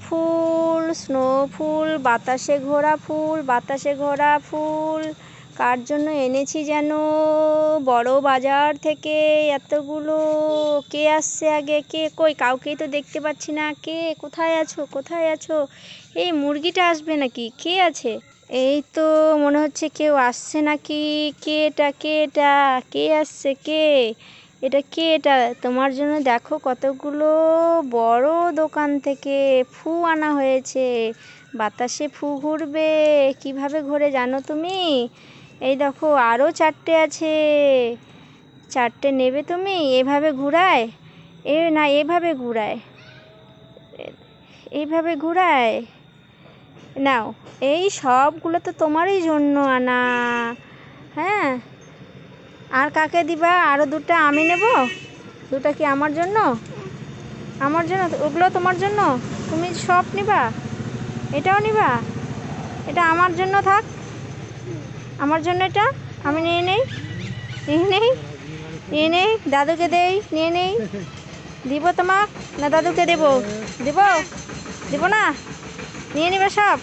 ফুল, snow ফুল, বাতাসে ঘোরা ফুল, বাতাসে ঘোরা ফুল। কার জন্য এনেছি যেন? বড় বাজার থেকে এতগুলো। কে আসছে আগে? কে কই? কাউকেই তো দেখতে পাচ্ছি না। কে? কোথায় আছো? কোথায় আছো? এই মুরগিটা আসবে নাকি? কে আছে? এই তো মনে হচ্ছে কেউ আসছে নাকি। কে এটা কে এটা কে আসছে? কে? এটা কে এটা? তোমার জন্য দেখো কতগুলো বড় দোকান থেকে ফু আনা হয়েছে। বাতাসে ফু ঘুরবে। কীভাবে ঘোরে জানো তুমি? এই দেখো আরও চারটে আছে। চারটে নেবে তুমি? এভাবে ঘুরায়? এ না, এভাবে ঘুরায়। এইভাবে ঘুরায়? নাও, এই সবগুলো তো তোমারই জন্য আনা। আর কাকে দিবা? আরও দুটা আমি নেব? দুটা কি আমার জন্য? আমার জন্য? ওগুলো তোমার জন্য? তুমি সব নিবা? এটাও নিবা? এটা আমার জন্য থাক। আমার জন্য এটা? আমি নিয়ে নেই? নিয়ে নেই? নিয়ে নেই? দাদুকে দেই? নিয়ে নেই? দিব তোমাক? না, দাদুকে দেবো? দেবো? দেবো না? নিয়ে নিবে সব?